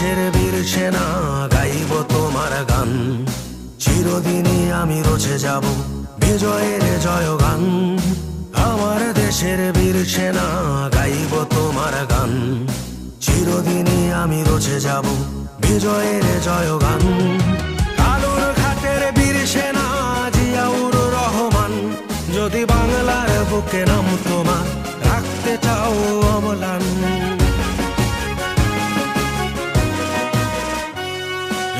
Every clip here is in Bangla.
দেশের বীর সেনা গাইব তোমার গান। চিরদিনই আমি রচে যাব বিজয়ের জয় গান আমার দেশের বীর সেনা গাইব তোমার গান। চিরদিনই আমি রচে যাব বিজয়ের জয়গান। কালুর ঘাটের বীর সেনা জিয়াউর রহমান, যদি বাংলার বুকে নাম তোমার, রাখতে চাও অমলান।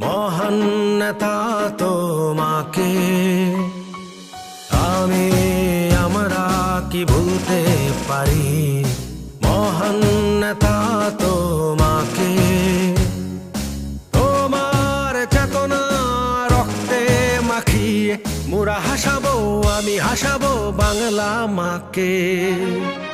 মহান নেতা তোমাকে। আমি, আমরা কি ভুলতে পারি? মহান নেতা তোমাকে। তোমার চেতনা রক্তে মাখিয়ে মোরা হাসাবো, আমি হাসাবো বাংলা মাকে।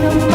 আমার মরণ